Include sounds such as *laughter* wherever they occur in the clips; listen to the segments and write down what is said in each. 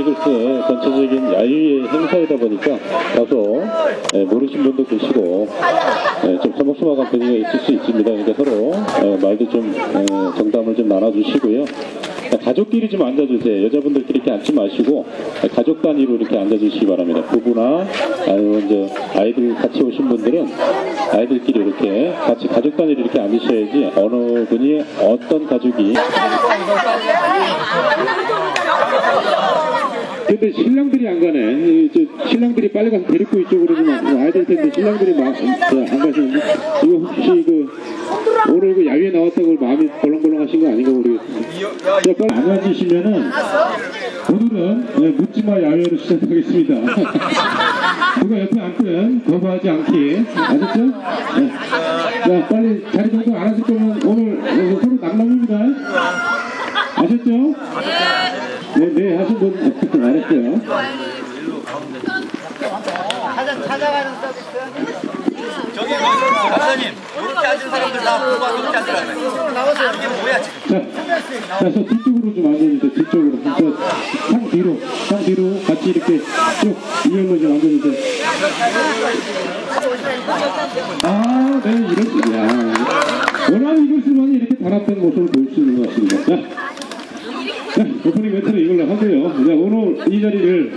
이글스 전체적인 야유의 행사이다 보니까 다소 예, 모르신 분도 계시고 예, 좀 서먹서먹한 분위기가 있을 수 있습니다. 그러니까 서로 어, 말도 좀 어, 정담을 좀 나눠주시고요. 예, 가족끼리 좀 앉아주세요. 여자분들끼리 이렇게 앉지 마시고 예, 가족 단위로 이렇게 앉아주시기 바랍니다. 부부나 아니면 이제 아이들 같이 오신 분들은 아이들끼리 이렇게 같이 가족 단위로 이렇게 앉으셔야지 어느 분이 어떤 가족이 근데 신랑들이 안 가네. 신랑들이 빨리 가서 데리고 이쪽으로 좀 와야 될 텐데 신랑들이 마, 저, 안 가시는데 이거 혹시 그 오늘 그 야외에 나왔다고 마음이 벌렁벌렁 하신 거 아닌가 모르겠습니다. 자, 빨리 안 와주시면은 오늘은 네, 묻지마 야외로 시작하겠습니다. *laughs* 누가 옆에 앉든 거부하지 않기 아셨죠? 네. 자 빨리 자리 정도 안 하실 거면 오늘 어, 서로 낭만입니다. 아셨죠? 네, 네, 하신 분 알았어요. 찾아, 찾아가는 서비스. 저기 박사님 이렇게 앉은 사람들 다 뽑아서 이렇게 앉으라고 이게 뭐야 지금 자, 자, 저 뒤쪽으로 좀 앉아주세요. 뒤쪽으로. 저, 상 뒤로, 상 뒤로 같이 이렇게 쭉 이열로 좀 앉아주세요. 아, 네, 이런, 야. 워낙 이것을만 이렇게 단합된 모습을 볼 수 있는 것 같습니다. 자, 자, 오프닝 멘트는 이걸로 하고요. 자, 오늘 이 자리를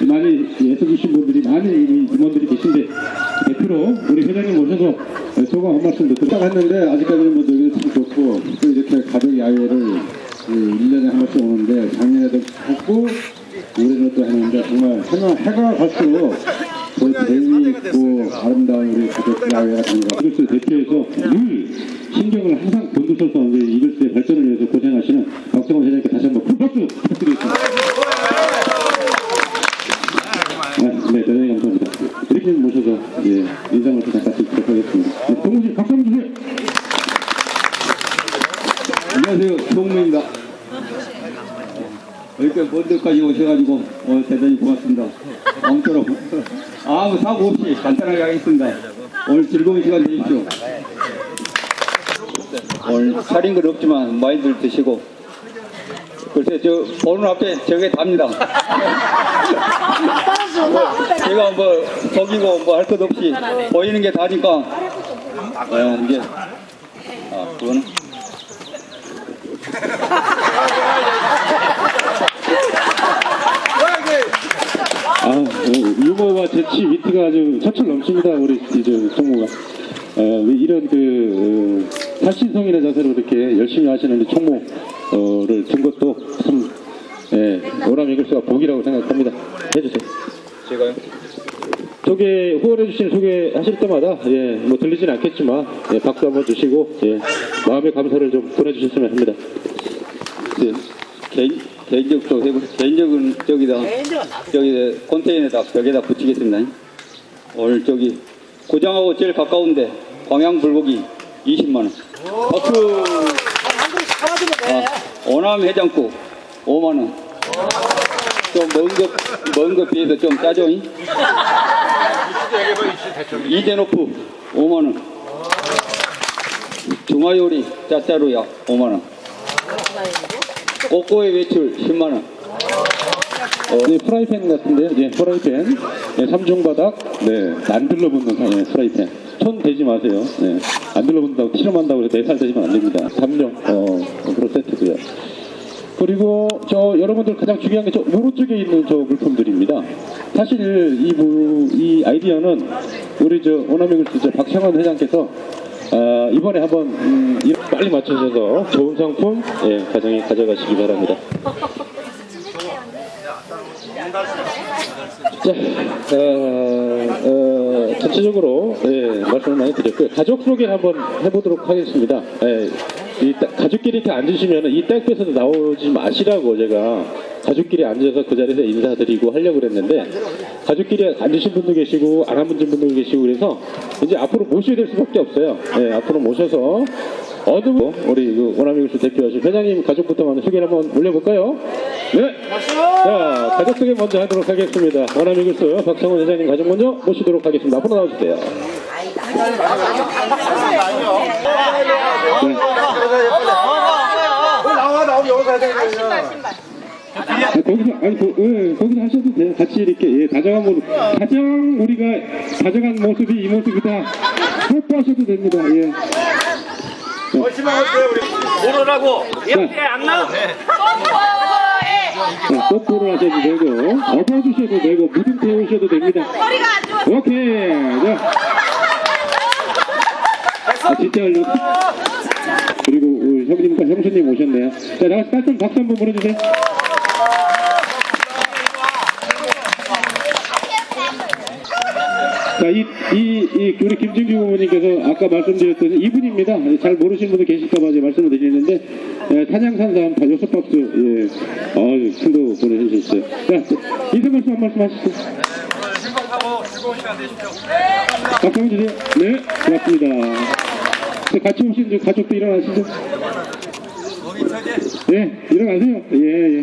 예, 많이 애써주신 분들이 많은 이 임원들이 계신데 대표로 우리 회장님 모셔서 예, 소감 한 말씀 듣도록 했는데 아직까지는 뭐 여기도 참 좋고 또 이렇게 가족 야외를 그 1년에 한 번씩 오는데 작년에도 했고 올해는 또 했는데 정말 해가, 해가 갈수록 더 재미있고 아름다운 우리 가족 야외가 된것 같아요. 이글스 대표에서 늘 신경을 항상 곤두서서 이글스의 발전을 위해서 고생하시는 박정원 회장님께 다시 한번 큰 박수 부탁드리겠습니다. 아, 네, 대단히 감사합니다. 이렇게 모셔서 예, 인상을 좀 잠깐 드리도록 하겠습니다. 네, 동무씨 박수 한번 주세요. 안녕하세요. 송무입니다. 이렇게 먼 데까지 오셔가지고 어, 대단히 고맙습니다. 아무쪼록 아무 사고 없이 간단하게 하겠습니다. 오늘 즐거운 시간 되십시오. 오늘 차린 건 없지만 많이들 드시고 글쎄 저 보는 앞에 저게 답니다. 뭐, 제가 뭐 속이고 뭐 할 것 없이 보이는 게 다니까 어, 이제 아 그거는 아, 어, 유머와 재치, 위트가 아주 철철 넘칩니다. 우리 이제 총무가. 어, 이런 그 어, 살신성인의 자세로 이렇게 열심히 하시는 총무를 둔 것도 참 예, 오람 이글스가 복이라고 생각합니다. 해주세요. 제가요. 소개 후원해 주신 소개 하실 때마다 예, 뭐 들리진 않겠지만 예, 박수 한번 주시고 예, 마음의 감사를 좀 보내주셨으면 합니다. 네, 개인, 개인적으로 해보 개인적은 저기다 저기 컨테이너에다 벽에다 붙이겠습니다. 오늘 저기 고장하고 제일 가까운데 광양 불고기 20만 원. 박수. 아, 오남 해장국 5만 원. 좀먼거먼거 비해서 좀 짜죠? 잉? 이대노프 5만 원. 중화요리 짜짜루야 5만 원. 꼬꼬의 외출 10만 원. 어, 네, 프라이팬 같은데요. 예, 프라이팬. 예, 삼중 바닥. 네, 안 들러 붙는 사- 예, 프라이팬. 손 대지 마세요. 네, 안 들러붙는다고 실험한다고 해서 네살 되시면 안 됩니다. 3종 어, 그런 세트고요. 그리고 저 여러분들 가장 중요한 게 저 오른쪽에 있는 저 물품들입니다. 사실 이, 부- 이 아이디어는 우리 저 오나미글스 저 박창원 회장께서 아, 이번에 한번 음, 빨리 맞추셔서 좋은 상품 예, 가정에 가져가시기 바랍니다. 자, 어, 어, 전체적으로 예, 말씀을 많이 드렸고요. 가족 소개를 한번 해보도록 하겠습니다. 예, 이 따- 가족끼리 이렇게 앉으시면 이 땅에서도 나오지 마시라고 제가 가족끼리 앉아서 그 자리에서 인사드리고 하려고 그랬는데 가족끼리 앉으신 분도 계시고 안 앉은 분도 계시고 그래서 이제 앞으로 모셔야 될 수밖에 없어요. 예, 앞으로 모셔서 분 우리 그 오나미글스 대표하신 회장님 가족부터 먼저 소개를 한번 올려볼까요? 네. 자, 가족 소개 먼저 하도록 하겠습니다. 원아미글스 박성원 회장님 가족 먼저 모시도록 하겠습니다. 앞으로 나와주세요. 나와, 나오면 여기서 해야 되거든요. 아, 거기서 아니 거, 예, 거기서 하셔도 돼요. 같이 이렇게 예, 다정한 모습 가장 우리가 다정한 모습이 이 모습이다. 뽀뽀하셔도 됩니다. 예. 모르라고. 자, 뽀뽀를 하셔도 되고 업어주셔도 되고 무등 태우셔도 됩니다. 안 좋아. 오케이. 자. 아, 진짜 얼른. 그리고 우리 형님과 형수님 오셨네요. 자, 나가서 깔끔 박수 한번 보내주세요. 자, 이, 이, 이, 우리 김진규 부모님께서 아까 말씀드렸던 이분입니다. 잘 모르시는 분들 계실까봐 이제 말씀을 드리는데, 예, 탄양산삼 다 여섯 박스, 예, 어, 큰거 보내주셨어요. 자, 인사 말씀 한 말씀 하시죠. 행복하고 즐거운 시간 되십시오. 박수 한번 주세요. 네, 고맙습니다. 자, 같이 오신 저 가족도 일어나시죠. 예, 일어나세요. 예, 예.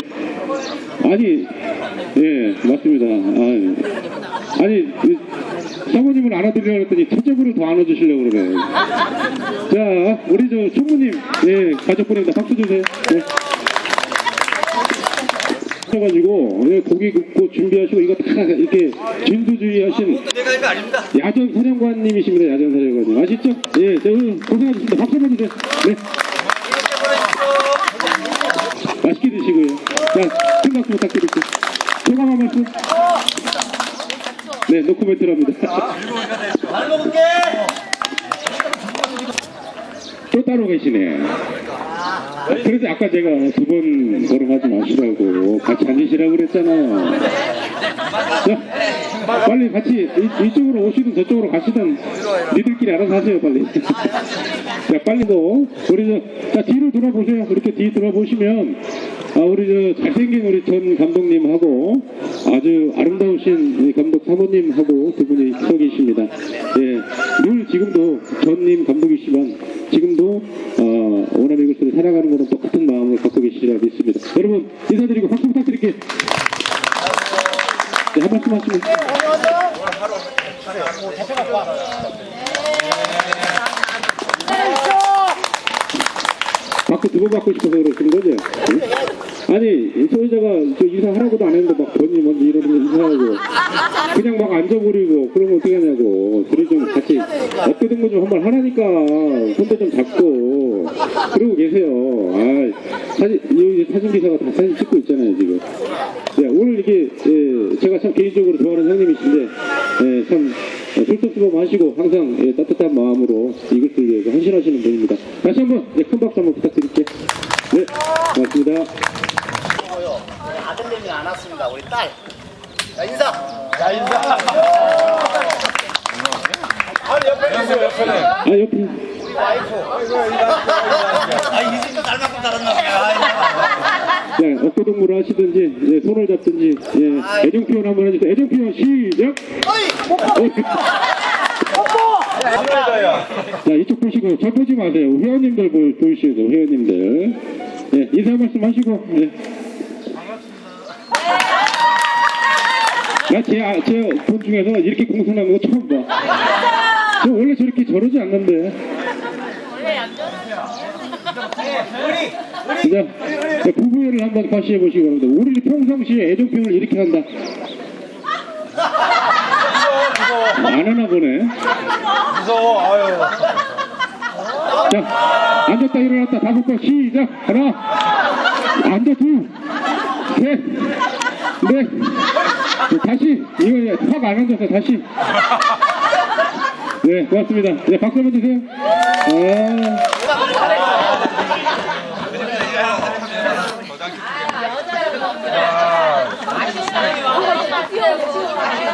아니, 예, 맞습니다. 아, 아니, 이 사모님을 안아드리려고 했더니 첫째분을 더 안아주시려고 그러네. 자, 우리 저 총무님, 예, 가족분입니다. 박수 주세요. 예. 가지고 예, 고기 굽고 준비하시고 이거 다 이렇게 진두주의 하신. 야전 사령관님이십니다. 야전 사령관님 아시죠? 예, 저 오늘 고생하셨습니다. 박수 한번 주세요. 네. 맛있게 드시고요. 자, 큰 박수 부탁드릴게요. 소감 한 말씀. 네, 노코멘트로 합니다. 잘 먹을게. 또 따로 계시네. 그래서 아까 제가 두 번 걸음하지 마시라고 같이 앉으시라고 그랬잖아요. 자, 빨리 같이 이, 이쪽으로 오시든 저쪽으로 가시든 니들끼리 알아서 하세요, 빨리. *laughs* 자, 빨리 도 우리 저, 자, 뒤를 돌아보세요. 이렇게 뒤 돌아보시면, 아, 우리 저 잘생긴 우리 전 감독님하고 아주 아름다우신 감독 사모님하고 두 분이 서 계십니다. 예, 늘 지금도 전님 감독이시지만 지금도 어, 오남 이글스를 사랑하는 거는 똑같은 마음을 갖고 계시리라 믿습니다. 여러분 인사드리고 박수 부탁드릴게요. 네, 한 말씀 하시면. 받고 두번 받고 싶어서 그러시는 거죠? 응? 아니, 이 소유자가 저 이사하라고도 안 했는데 막 번이 먼저 이러면 이사하고 그냥 막 앉아버리고 그러면 어떻게 하냐고. 둘이 좀 같이 어깨동무 좀 한번 하라니까 손도 좀 잡고 그러고 계세요. 아, 사진, 여기 사진 기사가 다 사진 찍고 있잖아요, 지금. 네, 오늘 이게 예, 제가 참 개인적으로 좋아하는 형님이신데 술도수범 하시고 항상 예, 따뜻한 마음으로 이것을 위해서 헌신하시는 분입니다. 다시 한번 예, 큰 박수 한번 부탁드릴게요. 네, 고맙습니다. 아들님이 안 왔습니다. 우리 딸. 자, 인사. 아 옆에 아, 이 집도 닮았고 자랐나 보다. 네, 어깨동무를 하시든지 예, 손을 잡든지 예, 애정 표현 한번 해주세요. 애정 표현 시작. 어이. *laughs* 자 이쪽 보시고 저 보지 마세요. 회원님들 보, 보시고 회원님들 예, 인사 말씀 하시고 예. 나제제돈 중에서 이렇게 공손한 거 처음 봐. 저 원래 저렇게 저러지 않는데. 자, 자, 부부애를 한번 과시해 보시기 바랍니다. 우리 평상시에 애정 표현을 이렇게 한다. 안 하나 보네. 무서워. 아유. 자, 앉았다 일어났다 다섯 번 시작. 하나, 앉아 둘, 셋, 넷. 자, 다시 이거 확안 앉아서 다시. 네, 고맙습니다. 네, 박수 한번 주세요. 아.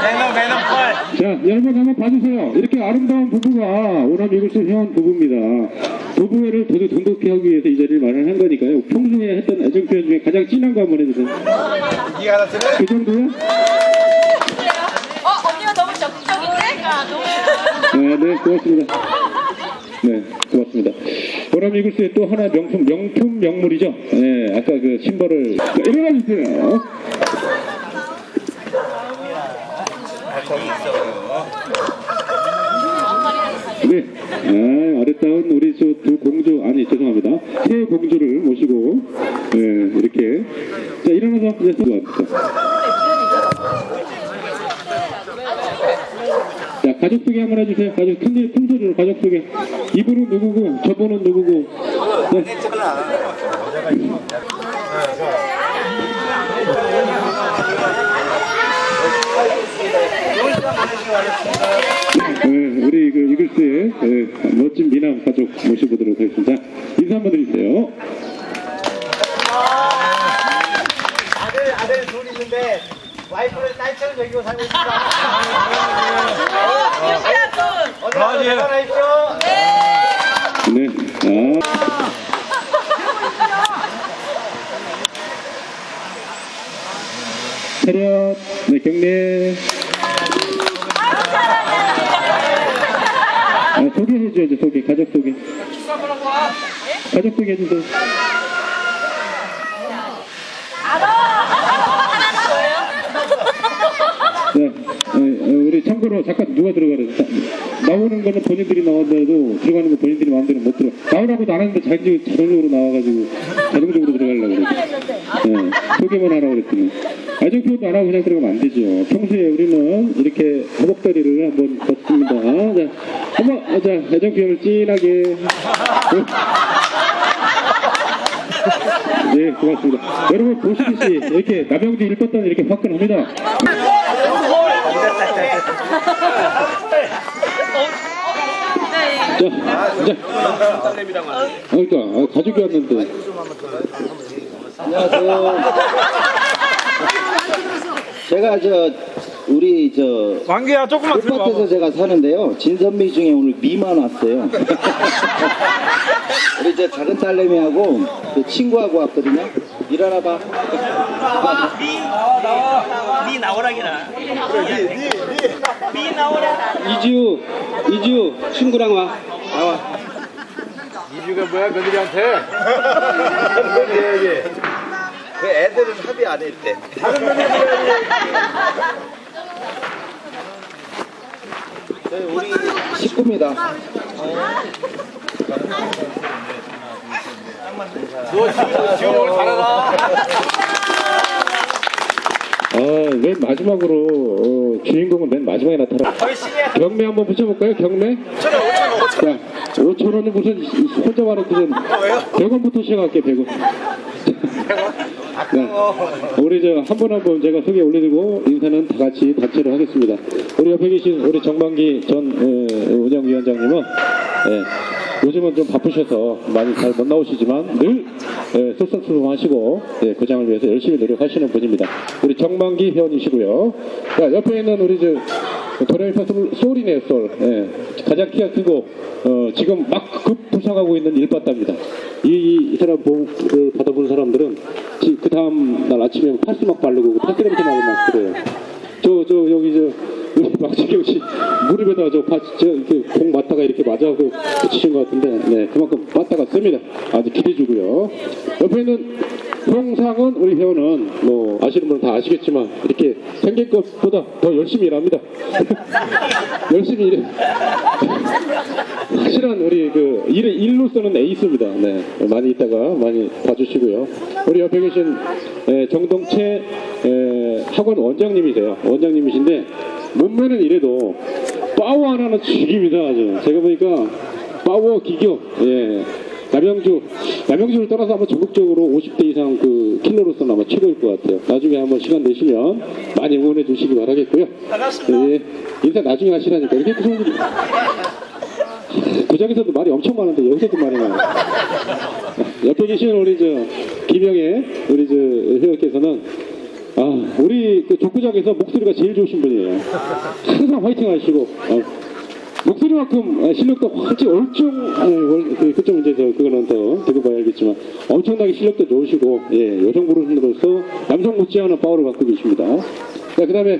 매너, 매너 펄. 자, 여러분 한번 봐주세요. 이렇게 아름다운 부부가 오남 이글스 회원 부부입니다. 부부회를 더 돈독히 하기 위해서 이 자리를 마련한 거니까요. 평소에 했던 애정 표현 중에 가장 진한 거 한번 해주세요. 네가 하나 들래? 그 정도요? 어, 언니가 너무 적극적인데? 너무. 네, 네, 고맙습니다. 네, 고맙습니다. 오남 이글스의 또 하나 명품, 명품 명물이죠. 네, 아까 그 심벌을. 자, 일어나 주세요. 네, 아, 아름다운 우리 저 두 공주, 아니, 죄송합니다. 세 공주를 모시고, 네, 이렇게. 자, 일어나서 이제 수고합니다. 자, 가족 소개 한번 해주세요. 가족, 큰, 큰 소리로 가족 소개. 이분은 누구고, 저분은 누구고. 네. 네, 우리 그 이글스의 네, 멋진 미남 가족 모셔보도록 하겠습니다. 인사 한번 드리세요. 아들 아들 둘 있는데 와이프를 딸처럼 여기고 살고 있습니다. 오늘 하루 건강하십시오. 네. 아. 차렷, 네, 경례. 소개해줘야죠, 소개. 가족 소개. 가족 소개 해주세요. 네, 어, 어, 우리 참고로 잠깐 누가 들어가래? 나오는 거는 본인들이 나온다도 들어가는 거 본인들이 마음대로 못 들어. 나오라고도 안 했는데 자기 자동적으로 나와가지고 자동적으로 들어가려고 그래. 네, 소개만 하라고 그랬더니. 표현도 안 하고 그냥 들어가면 안 되죠. 평소에 우리는 이렇게 허벅다리를 한번 걷습니다. 자, 한번, 아, 자, 애정 표현을 진하게. 네, 고맙습니다. 여러분 보시듯이 이렇게 남영주 일ပတ်단 이렇게 화끈합니다. 자, 자. 그러니까 아, 가족이 왔는데. 안녕하세요. 제가 저 우리 저 왕기야 조금만 풋밭에서 제가 사는데요. 진선미 중에 오늘 미만 왔어요. *laughs* 우리 저 작은 딸내미하고 그 친구하고 왔거든요. 일어나 봐. 미 나오라기나. 미 나오라. 이지우, 이지우 친구랑 와. 나와. 이주가 뭐야 며느리한테? *laughs* 그 애들은 합의 안 했대. 다른 저희 우리 식구입니다. 지원을 잘하라. 아, 맨 마지막으로 어, 주인공은 맨 마지막에 나타나. 경매 한번 붙여볼까요? 경매? 5천 원, 5천 원. 자, 5천 원은 무슨 혼자 말할 때는 100원부터 시작할게 100원. 네. 우리 저한분한분 제가 소개 올려드리고 인사는 다 같이 단체로 하겠습니다. 우리 옆에 계신 우리 정만기 전 에, 운영위원장님은 예, 요즘은 좀 바쁘셔서 많이 잘 못 나오시지만 늘 예, 솔선수범하시고 예, 고장을 위해서 열심히 노력하시는 분입니다. 우리 정만기 회원이시고요. 자, 옆에 있는 우리 저 도레미파 솔- 솔이네요, 솔. 예, 가장 키가 크고 어, 지금 막 급부상하고 있는 일바다입니다. 이, 이 사람 보, 그 받아본 사람들은 그 다음 날 아침에 팔스 막 바르고 그 팔스 냄새 나고 막 그래요. 저, 저, 여기 저, 우리 박지경 씨, 무릎에다가 저, 파, 저, 이렇게 공 맞다가 이렇게 맞아서 붙이신 것 같은데, 네, 그만큼 맞다가 씁니다. 아주 기대주고요. 옆에 있는 형상은 우리 회원은, 뭐, 아시는 분은 다 아시겠지만, 이렇게 생길 것보다 더 열심히 일합니다. *laughs* 열심히 일해. 확실한 우리 그, 일, 일로서는 에이스입니다. 네, 많이 있다가 많이 봐주시고요. 우리 옆에 계신 에, 정동채 에, 학원 원장님이세요. 원장님이신데 몸매는 이래도 파워 하나는 죽입니다. 아주 제가 보니까 파워 기교 예. 남영주 남영주를 떠나서 아마 전국적으로 50대 이상 그 킬러로서는 아마 최고일 것 같아요. 나중에 한번 시간 되시면 많이 응원해 주시기 바라겠고요. 예. 인사 나중에 하시라니까 이렇게 그손 구장에서도 말이 엄청 많은데 여기서도 말이 많아요. 옆에 계시는 우리 저 김영애 우리 저 회원께서는 아 우리 그 족구장에서 목소리가 제일 좋으신 분이에요. 항상 화이팅 하시고 어, 목소리만큼 아, 실력도 훨씬 얼중 아니, 월- 그, 그쪽 이제 저 그거는 더 두고 봐야 알겠지만 엄청나게 실력도 좋으시고 예 여성 부르신으로서 남성 못지않은 파워를 갖고 계십니다. 자 그다음에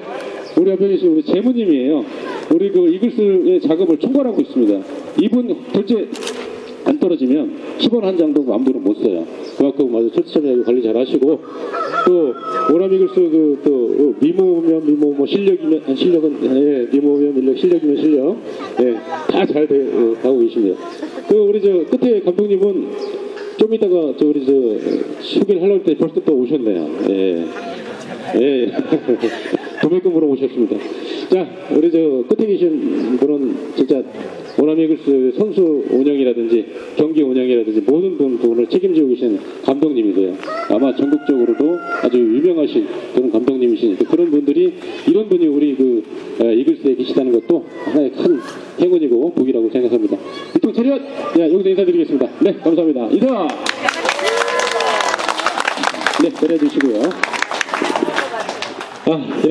우리 옆에 계신 우리 재무님이에요. 우리 그 이글스의 작업을 총괄하고 있습니다. 이분 둘째 안 떨어지면 10원 한 장도 만부는 못 써요. 그만큼 아주 철저하게 관리 잘 하시고 또 오라미글스 그또 미모면 미모 뭐 실력이면 아, 실력은 예 미모면 밀력 실력이면 실력 예 다잘 가고 계십니다. 그 우리 저 끝에 감독님은 좀 이따가 저 우리 저 소개를 하려고 때 벌써 또 오셨네요. 예. 예. *laughs* 도매금으로 오셨습니다. 자, 우리 저 끝에 계신 분은 진짜 오나미글스 선수 운영이라든지 경기 운영이라든지 모든 부분을 책임지고 계신 감독님이세요. 아마 전국적으로도 아주 유명하신 그런 감독님이시니까 그런 분들이 이런 분이 우리 그 에, 이글스에 계시다는 것도 하나의 큰 행운이고 복이라고 생각합니다. 이쪽 차렷! 야, 여기서 인사드리겠습니다. 네, 감사합니다. 인사! 네, 내려주시고요. 아,